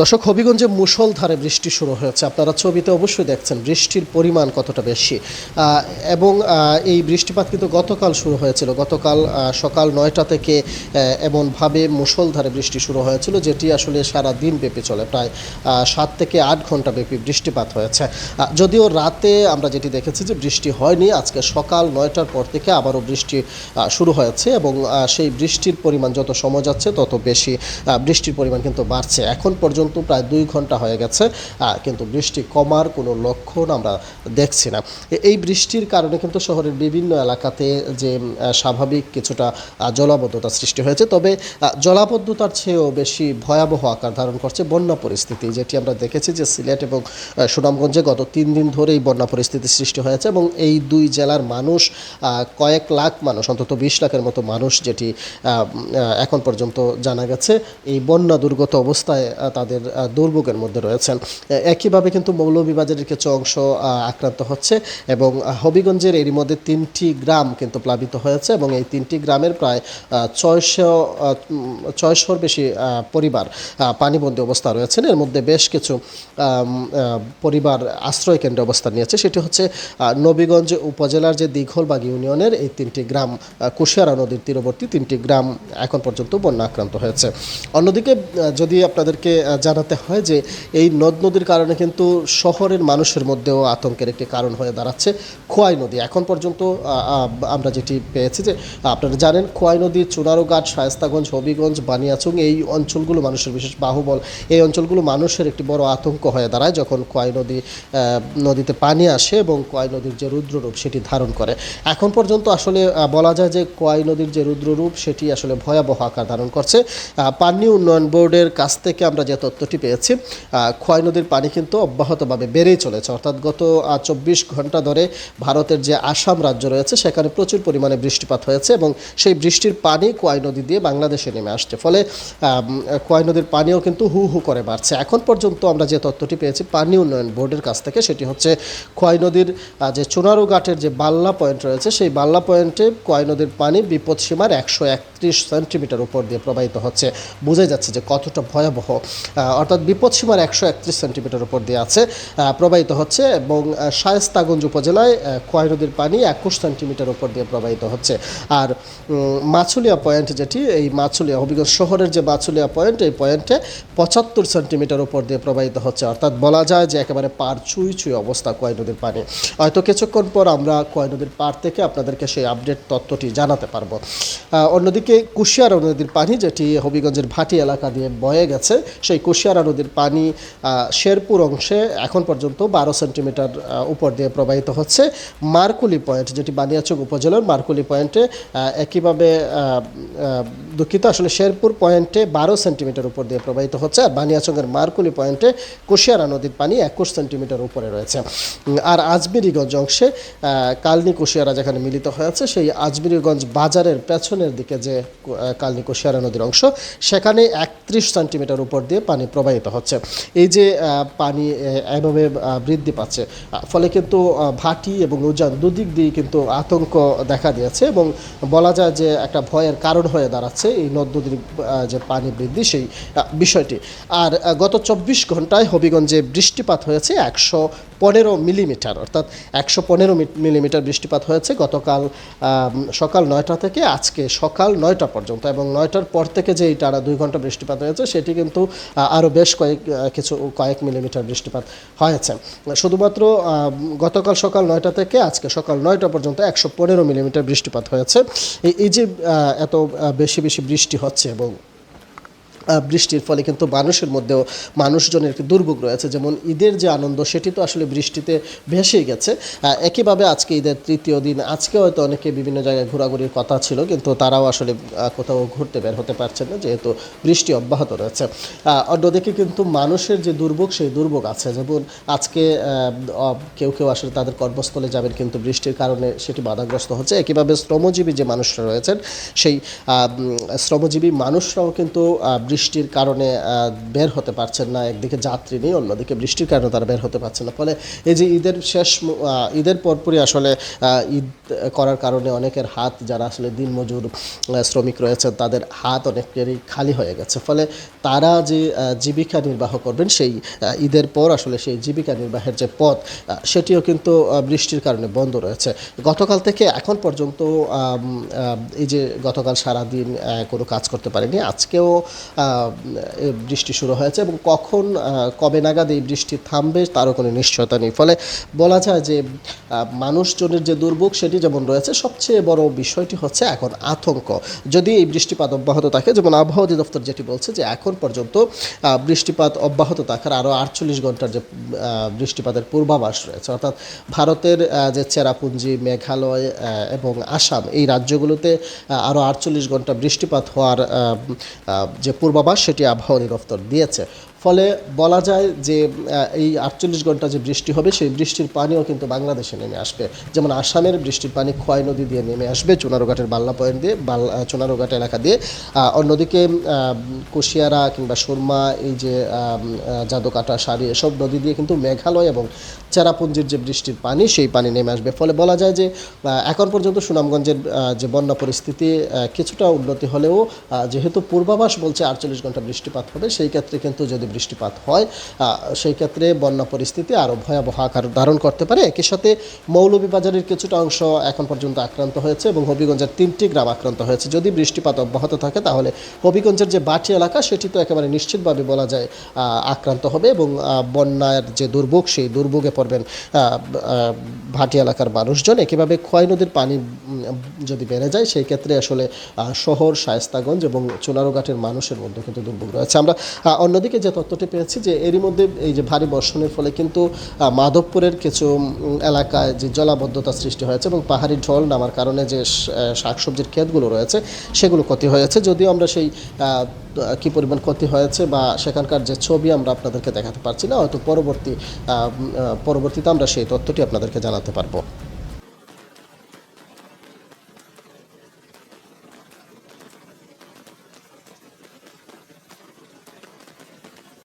দর্শক, হবিগঞ্জে মুষলধারে বৃষ্টি শুরু হয়েছে। আপনারা ছবিতে অবশ্যই দেখছেন বৃষ্টির পরিমাণ কতটা বেশি। এবং এই বৃষ্টিপাত কিন্তু গতকাল শুরু হয়েছিল। গতকাল সকাল নয়টা থেকে এমনভাবে মুষলধারে বৃষ্টি শুরু হয়েছিল, যেটি আসলে সারা দিন ব্যাপী চলে। প্রায় সাত থেকে আট ঘণ্টা ব্যাপী বৃষ্টিপাত হয়েছে। যদিও রাতে আমরা যেটি দেখেছি যে বৃষ্টি হয়নি, আজকে সকাল নয়টার পর থেকে আবারও বৃষ্টি শুরু হয়েছে এবং সেই বৃষ্টির পরিমাণ যত সময় যাচ্ছে, তত বেশি বৃষ্টির পরিমাণ কিন্তু বাড়ছে। এখন পর্যন্ত প্রায় দুই ঘণ্টা হয়ে গেছে কিন্তু বৃষ্টি কমার কোনো লক্ষণ আমরা দেখছি না। এই বৃষ্টির কারণে কিন্তু শহরের বিভিন্ন এলাকাতে যে স্বাভাবিক কিছুটা জলাবদ্ধতা সৃষ্টি হয়েছে তবে জলাবদ্ধতার চেয়েও বেশি ভয়াবহ আকার ধারণ করছে বন্যা পরিস্থিতি। যেটি আমরা দেখেছি যে সিলেট এবং সুনামগঞ্জে গত তিন দিন ধরেই বন্যা পরিস্থিতি সৃষ্টি হয়েছে এবং এই দুই জেলার মানুষ কয়েক লাখ মানুষ অন্তত বিশ লাখের মতো মানুষ যেটি এখন পর্যন্ত জানা গেছে এই বন্যা দুর্গত অবস্থায় আহ, তাদের দুর্ভোগের মধ্যে রয়েছেন। একইভাবে কিন্তু মৌলভীবাজারের কিছু অংশ আক্রান্ত হচ্ছে এবং হবিগঞ্জের এরই মধ্যে তিনটি গ্রাম কিন্তু প্লাবিত হয়েছে এবং এই তিনটি গ্রামের প্রায় ছয়শো ছয়শোর বেশি পরিবার পানিবন্দী অবস্থা রয়েছেন। এর মধ্যে বেশ কিছু পরিবার আশ্রয় কেন্দ্রে অবস্থান নিয়েছে। সেটি হচ্ছে নবীগঞ্জ উপজেলার যে দীঘলবাগ ইউনিয়নের এই তিনটি গ্রাম কুশিয়ারা নদীর তীরবর্তী তিনটি গ্রাম এখন পর্যন্ত বন্যা আক্রান্ত হয়েছে। অন্যদিকে যদি আপনাদেরকে জানাতে হয় যে এই নদ নদীর কারণে কিন্তু শহরের মানুষের মধ্যেও আতঙ্কের একটি কারণ হয়ে দাঁড়াচ্ছে খোয়াই নদী। এখন পর্যন্ত আমরা যেটি পেয়েছি যে, আপনারা জানেন খোয়াই নদী, চুনারুঘাট, শায়স্তাগঞ্জ, হবিগঞ্জ, বানিয়াচুং এই অঞ্চলগুলো মানুষের বিশেষ বাহুবল। এই অঞ্চলগুলো মানুষের একটি বড় আতঙ্ক হয়ে দাঁড়ায় যখন খোয়াই নদী নদীতে পানি আসে এবং কোয়াই নদীর যে রুদ্ররূপ সেটি ধারণ করে। এখন পর্যন্ত আসলে বলা যায় যে কোয়াই নদীর যে রুদ্ররূপ সেটি আসলে ভয়াবহ আকার ধারণ করছে। পানি উন্নয়ন বোর্ডের কাছ থেকে আমরা যে তথ্যটি পেয়েছি। খোয়াই নদীর পানি কিন্তু অব্যাহতভাবে বেড়েই চলেছে। অর্থাৎ গত চব্বিশ ঘণ্টা ধরে ভারতের যে আসাম রাজ্য রয়েছে, সেখানে প্রচুর পরিমাণে বৃষ্টিপাত হয়েছে এবং সেই বৃষ্টির পানি কোয়াই নদী দিয়ে বাংলাদেশে নেমে আসছে। ফলে কোয়াই নদীর পানিও কিন্তু হু হু করে বাড়ছে। এখন পর্যন্ত আমরা যে তথ্যটি পেয়েছি, পানি উন্নয়ন বোর্ডের কাছ থেকে, সেটি হচ্ছে খোয়াই নদীর যে চুনারু ঘাটের যে বাল্লা পয়েন্ট রয়েছে, সেই বাল্লা পয়েন্টে কোয়াই নদীর পানি বিপদসীমার একশো একত্রিশ সেন্টিমিটার উপর দিয়ে প্রবাহিত হচ্ছে। বোঝাই যাচ্ছে যে কতটা ভয়াবহ অর্থাৎ বিপদসীমার একশো একত্রিশ সেন্টিমিটার উপর দিয়ে আছে প্রবাহিত হচ্ছে এবং শায়েস্তাগঞ্জ উপজেলায় খোয়াই নদীর পানি একুশ সেন্টিমিটার উপর দিয়ে প্রবাহিত হচ্ছে। আর মাছুলিয়া পয়েন্ট যেটি, এই মাছুলিয়া হবিগঞ্জ শহরের যে মাছুলিয়া পয়েন্ট, এই পয়েন্টে পঁচাত্তর সেন্টিমিটার উপর দিয়ে প্রবাহিত হচ্ছে। অর্থাৎ বলা যায় যে একেবারে পার ছুঁই ছুঁই অবস্থা কয় নদীর পানি। হয়তো কিছুক্ষণ পর আমরা কয় নদীর পার থেকে আপনাদেরকে সেই আপডেট তথ্যটি জানাতে পারব। অন্যদিকে কুশিয়ারা নদীর পানি যেটি হবিগঞ্জের ভাটি এলাকা দিয়ে বয়ে গেছে, সেই কুশিয়ারা নদীর পানি শেরপুর অংশে এখন পর্যন্ত বারো সেন্টিমিটার উপর দিয়ে প্রবাহিত হচ্ছে। মার্কুলি পয়েন্ট, যেটি বানিয়াচক উপজেলার মার্কুলি পয়েন্টে একইভাবে দুঃখিত, আসলে শেরপুর পয়েন্টে বারো সেন্টিমিটার উপর দিয়ে প্রবাহিত হচ্ছে আর বানিয়াচকের মারকুলি পয়েন্টে কুশিয়ারা নদীর পানি একুশ সেন্টিমিটার উপরে রয়েছে। আর আজমিরিগঞ্জ অংশে কালনি কুশিয়ারা যেখানে মিলিত হয়েছে, সেই আজমিরিগঞ্জ বাজারের পেছনের দিকে যে কালনি কুশিয়ারা নদীর অংশ, সেখানে একত্রিশ সেন্টিমিটার উপর দিয়ে পানি প্রবাহিত হচ্ছে। এই যে পানি এভাবে বৃদ্ধি পাচ্ছে ফলে কিন্তু ভাটি এবং উজান দুদিক দিয়ে কিন্তু আতঙ্ক দেখা দিয়েছে এবং বলা যায় যে একটা ভয়ের কারণ হয়ে দাঁড়াচ্ছে। এই নদ নদীর যে পানি বৃদ্ধি, সেই বিষয়টি। আর গত চব্বিশ ঘন্টায় হবিগঞ্জে বৃষ্টিপাত হয়েছে একশো পনেরো মিলিমিটার, অর্থাৎ একশো পনেরো মিলিমিটার বৃষ্টিপাত হয়েছে গতকাল সকাল নয়টা থেকে আজকে সকাল নয়টা পর্যন্ত এবং নয়টার পর থেকে যে এই টানা দুই ঘণ্টা বৃষ্টিপাত হয়েছে, সেটি কিন্তু আরও বেশ কয়েক কিছু, কয়েক মিলিমিটার বৃষ্টিপাত হয়েছে। শুধুমাত্র গতকাল সকাল নয়টা থেকে আজকে সকাল নয়টা পর্যন্ত একশো পনেরো মিলিমিটার বৃষ্টিপাত হয়েছে। এই যে এত বেশি বেশি বৃষ্টি হচ্ছে এবং বৃষ্টির ফলে কিন্তু মানুষের মধ্যেও মানুষজনের একটি দুর্ভোগ রয়েছে। যেমন ঈদের যে আনন্দ, সেটি তো আসলে বৃষ্টিতে ভেসেই গেছে। একইভাবে আজকে ঈদের তৃতীয় দিন, আজকে হয়তো অনেকে বিভিন্ন জায়গায় ঘোরাঘুরির কথা ছিল, কিন্তু তারাও আসলে কোথাও ঘুরতে বের হতে পারছেন না, যেহেতু বৃষ্টি অব্যাহত রয়েছে। অন্যদিকে কিন্তু মানুষের যে দুর্ভোগ, সেই দুর্ভোগ আছে। যেমন আজকে কেউ কেউ আসলে তাদের কর্মস্থলে যাবেন, কিন্তু বৃষ্টির কারণে সেটি বাধাগ্রস্ত হচ্ছে। একইভাবে শ্রমজীবী যে মানুষরা রয়েছেন, সেই শ্রমজীবী মানুষরাও কিন্তু বৃষ্টির কারণে বের হতে পারছেন না। একদিকে যাত্রী নেই, অন্যদিকে বৃষ্টির কারণে তারা বের হতে পারছেন না। ফলে এই যে ঈদের শেষ ঈদের পরপরই আসলে ঈদ করার কারণে অনেকের হাত, যারা আসলে দিনমজুর শ্রমিক রয়েছে তাদের হাত অনেকেরই খালি হয়ে গেছে। ফলে তারা যে জীবিকা নির্বাহ করবেন, সেই ঈদের পর আসলে সেই জীবিকা নির্বাহের যে পথ সেটিও কিন্তু বৃষ্টির কারণে বন্ধ রয়েছে। গতকাল থেকে এখন পর্যন্ত এই যে গতকাল সারাদিন কোনো কাজ করতে পারেনি। আজকেও বৃষ্টি শুরু হয়েছে এবং কখন কবে নাগাদ এই বৃষ্টি থামবে তারও কোনো নিশ্চয়তা নেই। ফলে বলা যায় যে মানুষজনের যে দুর্ভোগ সেটি যেমন রয়েছে, সবচেয়ে বড় বিষয়টি হচ্ছে এখন আতঙ্ক। যদি এই বৃষ্টিপাত অব্যাহত থাকে, যেমন আবহাওয়া অধিদপ্তর যেটি বলছে যে, এখন পর্যন্ত বৃষ্টিপাত অব্যাহত থাকার আরও আটচল্লিশ ঘণ্টার যে বৃষ্টিপাতের পূর্বাভাস রয়েছে। অর্থাৎ ভারতের যে চেরাপুঞ্জি, মেঘালয় এবং আসাম, এই রাজ্যগুলোতে আরও আটচল্লিশ ঘণ্টা বৃষ্টিপাত হওয়ার যে পূর্বাভাস সেটি আবহাওয়া অধিদপ্তর দিয়েছে। ফলে বলা যায় যে এই আটচল্লিশ ঘণ্টা যে বৃষ্টি হবে, সেই বৃষ্টির পানিও কিন্তু বাংলাদেশে নেমে আসবে। যেমন আসামের বৃষ্টির পানি খোয়াই নদী দিয়ে নেমে আসবে, চুনারুঘাটের বাল্লা পয়েন্ট দিয়ে, বাল চুনারুঘাট এলাকা দিয়ে। অন্যদিকে কুশিয়ারা কিংবা সুরমা, এই যে জাদুকাটা, সারি, এসব নদী দিয়ে কিন্তু মেঘালয় এবং চেরাপুঞ্জির যে বৃষ্টির পানি, সেই পানি নেমে আসবে। ফলে বলা যায় যে এখন পর্যন্ত সুনামগঞ্জের যে বন্যা পরিস্থিতি কিছুটা উন্নতি হলেও যেহেতু পূর্বাভাস বলছে আটচল্লিশ ঘণ্টা বৃষ্টিপাত হবে, সেই ক্ষেত্রে কিন্তু যদি বৃষ্টিপাত হয় সেই ক্ষেত্রে বন্যা পরিস্থিতি আরও ভয়াবহ আকার ধারণ করতে পারে। একই সাথে মৌলভীবাজারের কিছুটা অংশ এখন পর্যন্ত আক্রান্ত হয়েছে এবং হবিগঞ্জের তিনটি গ্রাম আক্রান্ত হয়েছে। যদি বৃষ্টিপাত অব্যাহত থাকে, তাহলে হবিগঞ্জের যে বাটি এলাকা, সেটি তো একেবারে নিশ্চিতভাবে বলা যায় আক্রান্ত হবে এবং বন্যার যে দুর্ভোগ, সেই দুর্ভোগে পড়বেন ভাটি এলাকার মানুষজন। একইভাবে খোয়াই নদীর পানি যদি বেড়ে যায়, সেই ক্ষেত্রে আসলে শহর, শায়স্তাগঞ্জ এবং চুনারুঘাটের মানুষের মধ্যে কিন্তু দুর্ভোগ রয়েছে। আমরা অন্যদিকে যে তথ্যটি পেয়েছি যে এরই মধ্যে এই যে ভারী বর্ষণের ফলে কিন্তু মাধবপুরের কিছু এলাকায় যে জলাবদ্ধতা সৃষ্টি হয়েছে এবং পাহাড়ি ঢল নামার কারণে যে শাকসবজির ক্ষেতগুলো রয়েছে, সেগুলো ক্ষতি হয়েছে। যদিও আমরা সেই কি পরিমাণ ক্ষতি হয়েছে বা সেখানকার যে ছবি আমরা আপনাদেরকে দেখাতে পারছি না, হয়তো পরবর্তী পরবর্তীতে আমরা সেই তথ্যটি আপনাদেরকে জানাতে পারব।